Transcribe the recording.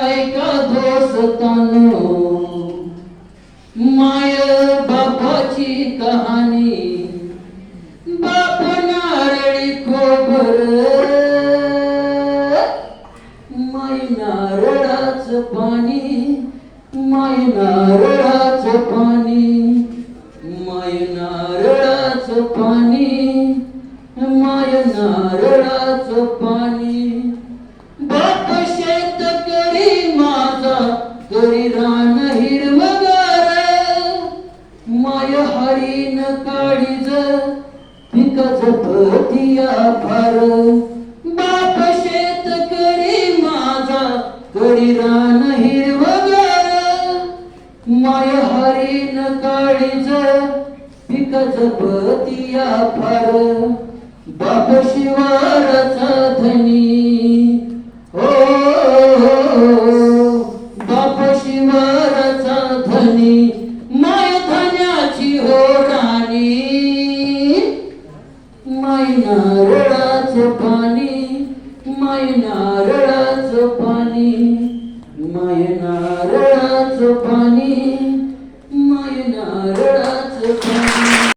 ऐका दोस्तानो माय बापाची कहाणी. बाप नारळी खोबर. माय नारळाच पाणी माय नारळाच पाणी. माय नारळाच पाणी माय नारळाच पाणी. करी रान हिरवगार माय हरीन काळीज पिक पतिया फार बाप शेतकरी माझा करी रान हिरवगार माय हरीन काळीज पिक पतिया फार बाप शिवार बाप शिवाराचा धनी माय धन्याची हो राणी माय नारळाच पाणी माय नारळाच पाणी माय नारळाच पाणी.